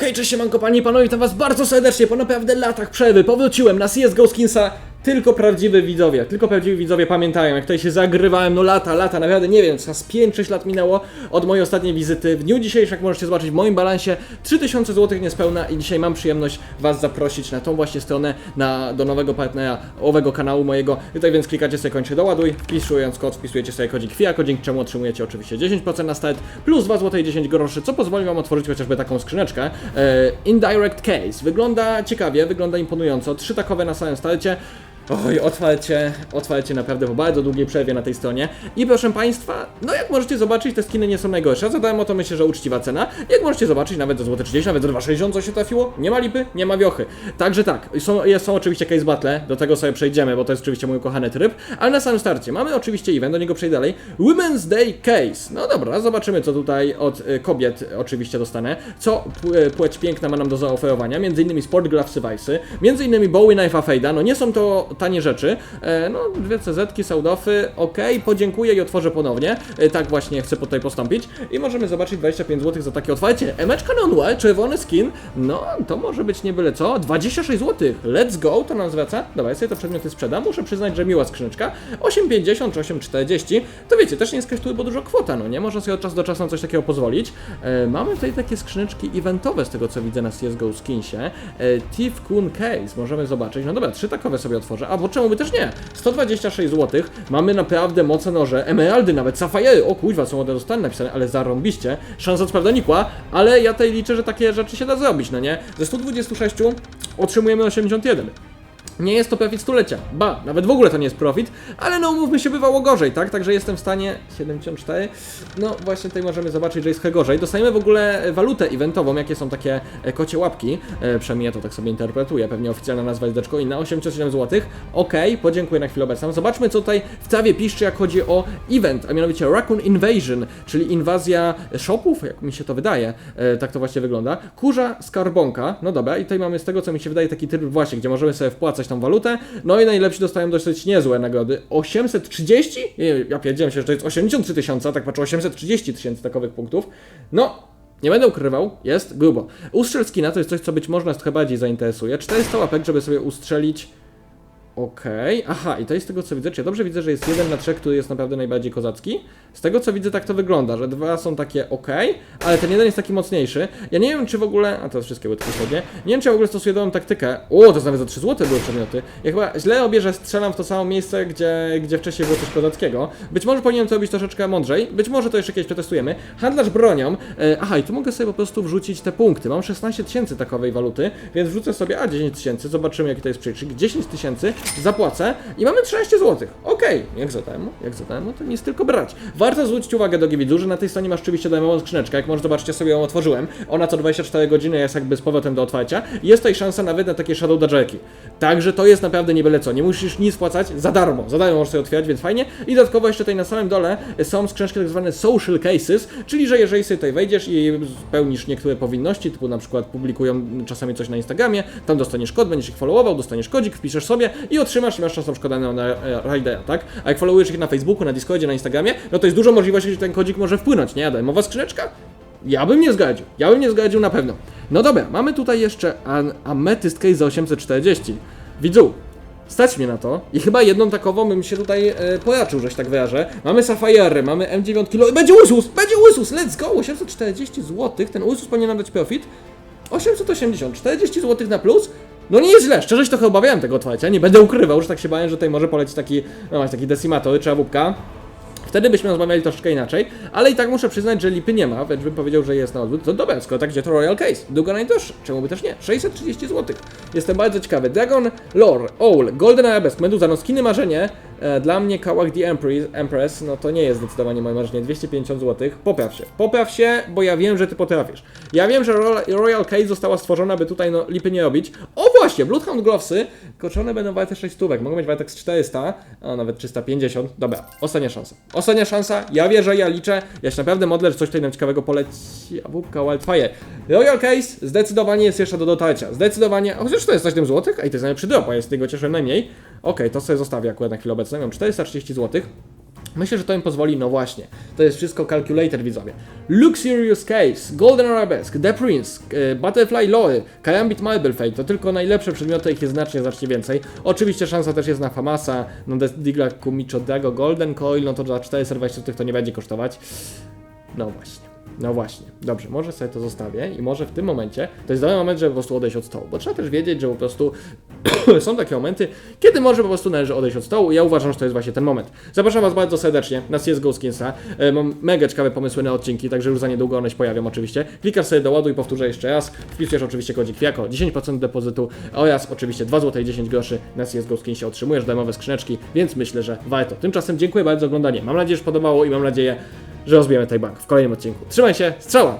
Hej, cześć, siemanko, panie i panowie, witam was bardzo serdecznie po naprawdę latach przerwy. Powróciłem na CSGO Skinsa. Tylko prawdziwi widzowie, tylko prawdziwi widzowie pamiętają, jak tutaj się zagrywałem, no lata, lata, naprawdę nie wiem, z 5-6 lat minęło od mojej ostatniej wizyty. W dniu dzisiejszym, jak możecie zobaczyć w moim balansie, 3000 zł niespełna i dzisiaj mam przyjemność was zaprosić na tą właśnie stronę, na, do nowego partnera owego kanału mojego. Tutaj więc klikacie sobie kończy doładuj, wpisując kod, wpisujecie sobie kodzik FIA, kodzik czemu otrzymujecie oczywiście 10% na start, plus 2 zł i 10 groszy, co pozwoli wam otworzyć chociażby taką skrzyneczkę. E, indirect case. Wygląda ciekawie, wygląda imponująco. Trzy takowe na samym starcie. Oj, otwarcie, otwarcie naprawdę po bardzo długiej przerwie na tej stronie. I proszę Państwa, no jak możecie zobaczyć, te skiny nie są najgorsze. Zadałem o to myślę, że uczciwa cena. Jak możecie zobaczyć, nawet za złote 30, nawet za 2,60 co się trafiło. Nie ma lipy, nie ma wiochy. Także tak, są, są oczywiście case battle, do tego sobie przejdziemy, bo to jest oczywiście mój ukochany tryb. Ale na samym starcie mamy oczywiście event, do niego przejdę dalej. Women's Day Case. No dobra, zobaczymy co tutaj od y, kobiet oczywiście dostanę. Co y, płeć piękna ma nam do zaoferowania. Między innymi Sport Gloves Device'y, między innymi Bowie Knife Fade'a. No nie są to tanie rzeczy. E, no dwie CZ-ki, Saudofy, ok, podziękuję i otworzę ponownie. E, tak właśnie chcę tutaj postąpić. I możemy zobaczyć 25 zł za takie otwarcie. Emeczka non czerwony skin. No to może być nie byle co. 26 zł. Let's go, to nam zwraca. Dobra, ja sobie te przedmioty sprzedam. Muszę przyznać, że miła skrzyneczka. 8,50 czy 8,40. To wiecie, też nie jest jakaś bo dużo kwota, no nie? Można sobie od czasu do czasu na coś takiego pozwolić. E, mamy tutaj takie skrzyneczki eventowe z tego co widzę na CSGO Skinsie. E, Thief Kun Case, możemy zobaczyć. No dobra, trzy takowe sobie otworzę. A bo czemu by też nie? 126 zł. Mamy naprawdę mocne noże. Emeraldy nawet, Sapphire. O kuźwa, są one dostane napisane, ale zarąbiście. Szansa co prawda nikła, ale ja tutaj liczę, że takie rzeczy się da zrobić, no nie? Ze 126 otrzymujemy 81. Nie jest to profit stulecia. Ba, nawet w ogóle to nie jest profit, ale no umówmy się, bywało gorzej, tak? Także jestem w stanie 74. No właśnie tutaj możemy zobaczyć, że jest trochę gorzej. Dostajemy w ogóle walutę eventową, jakie są takie e, kocie łapki. E, przynajmniej ja to tak sobie interpretuję. Pewnie oficjalna nazwa jest Deczko inna. 87 zł. Okej, podziękuję na chwilę obecną. Zobaczmy, co tutaj w cawie piszczy, jak chodzi o event, a mianowicie Raccoon Invasion, czyli inwazja shopów, jak mi się to wydaje. E, tak to właśnie wygląda. Kurza skarbonka. No dobra, i tutaj mamy z tego, co mi się wydaje, taki tryb właśnie, gdzie możemy sobie wpłacać tą walutę. No i najlepsi dostają dosyć niezłe nagrody. 830? Nie, Ja pierdziłem się, że to jest 83 tysiące, tak patrzę, 830 tysięcy takowych punktów. No, nie będę ukrywał, jest grubo. Ustrzel skina to jest coś, co być może nas trochę bardziej zainteresuje. 400 łapek, żeby sobie ustrzelić Okej, aha, i to jest z tego co widzę, czy ja dobrze widzę, że jest jeden na trzech, który jest naprawdę najbardziej kozacki? Z tego co widzę, tak to wygląda, że dwa są takie ok, ale ten jeden jest taki mocniejszy. Ja nie wiem, czy w ogóle, a to wszystkie łydki sobie, nie wiem, czy ja w ogóle stosuję dobrą taktykę. O, to nawet za 3 zł były przedmioty. Ja chyba źle robię, że strzelam w to samo miejsce, gdzie, gdzie wcześniej było coś kozackiego. Być może powinienem to robić troszeczkę mądrzej, być może to jeszcze kiedyś przetestujemy. Handlarz bronią, e, aha, i tu mogę sobie po prostu wrzucić te punkty. Mam 16 tysięcy takowej waluty, więc wrzucę sobie, a 10 tysięcy, zobaczymy jaki to jest przelicznik. 10 tysięcy zapłacę i mamy 13 zł. Okej, jak za temu, jak za temu, to nie jest tylko brać. Warto zwrócić uwagę, drogi widzu, że na tej stronie masz oczywiście darmową skrzyneczkę, jak może zobaczycie sobie ją otworzyłem. Ona co 24 godziny jest jakby z powrotem do otwarcia. Jest tutaj szansa nawet na takie shadow dodgerki. Także to jest naprawdę nie byle co. Nie musisz nic płacać za darmo. Za darmo możesz sobie otwierać, więc fajnie. I dodatkowo jeszcze tutaj na samym dole są skrzyneczki tak zwane social cases, czyli że jeżeli sobie tutaj wejdziesz i spełnisz niektóre powinności, typu na przykład publikują czasami coś na Instagramie, tam dostaniesz kod, będziesz ich followował, dostaniesz kodzik, wpiszesz sobie i otrzymasz i masz czasem szkodę na, e, Ridera, tak? A jak followujesz ich na Facebooku, na Discordzie, na Instagramie, no to jest dużo możliwości, że ten kodzik może wpłynąć, nie? Darmowa skrzyneczka? Ja bym nie zgadził. Ja bym nie zgadził na pewno. No dobra, mamy tutaj jeszcze Amethyst Case za 840. Widzu, stać mnie na to i chyba jedną takową bym się tutaj e, pojaczył, żeś tak wyrażę. Mamy Sapphire, mamy M9 kilo, będzie Usus, będzie Usus, let's go, 840 zł, ten Usus powinien nam dać profit. 880, 40 zł na plus. No nie jest źle, szczerze się trochę obawiałem tego otwarcia, nie będę ukrywał, że tak się bałem, że tutaj może polecić taki, no właśnie, taki decimator czy awupka. Wtedy byśmy rozmawiali troszeczkę inaczej, ale i tak muszę przyznać, że lipy nie ma, więc bym powiedział, że jest na odwrót. To dobra, skoro tak gdzie to Royal Case. Długo najdroższy, czemu by też nie? 630 zł. Jestem bardzo ciekawy. Dragon Lore, Owl, Golden Arabesque, Meduza, no skiny marzenie. E, dla mnie Kałak the Empress, Empress, no to nie jest zdecydowanie moje marzenie. 250 zł. Popraw się. Popraw się, bo ja wiem, że ty potrafisz. Ja wiem, że Royal Case została stworzona, by tutaj no lipy nie robić. O właśnie, Bloodhound Glowsy, koczone będą warte 6 stówek. Mogą być warte z 400, a nawet 350. Dobra, ostatnia szansa. Ostatnia szansa, ja wierzę, ja liczę. Ja się naprawdę modlę, że coś tutaj nam ciekawego poleci. A wupka Wildfire. Royal Case zdecydowanie jest jeszcze do dotarcia. Zdecydowanie, chociaż to jest 7 zł, a i to jest najlepszy drop, a jest z tego cieszę najmniej. Okej, to sobie zostawię akurat na chwilę obecną. Mam 430 zł. Myślę, że to im pozwoli, no właśnie. To jest wszystko calculator widzowie. Luxurious Case, Golden Arabesque, The Prince, e, Butterfly Loe, Karambit Marble Fate, to tylko najlepsze przedmioty, ich jest znacznie, znacznie więcej. Oczywiście szansa też jest na Famasa, na Digla Kumichodego, Golden Coil, no to za 420 tych to nie będzie kosztować. No właśnie. No właśnie, dobrze, może sobie to zostawię i może w tym momencie to jest dobry moment, żeby po prostu odejść od stołu, bo trzeba też wiedzieć, że po prostu są takie momenty, kiedy może po prostu należy odejść od stołu i ja uważam, że to jest właśnie ten moment. Zapraszam Was bardzo serdecznie na CSGO Skinsa, e, mam mega ciekawe pomysły na odcinki, także już za niedługo one się pojawią oczywiście. Klikasz sobie do ładu i powtórzę jeszcze raz, wpisujesz oczywiście kodzik FIAKO, 10% depozytu oraz oczywiście 2 zł i 10 groszy na CSGO Skinsie otrzymujesz darmowe skrzyneczki, więc myślę, że warto. Tymczasem dziękuję bardzo za oglądanie, mam nadzieję, że podobało i mam nadzieję, że rozbijemy tej bank w kolejnym odcinku. Trzymaj się, strzała!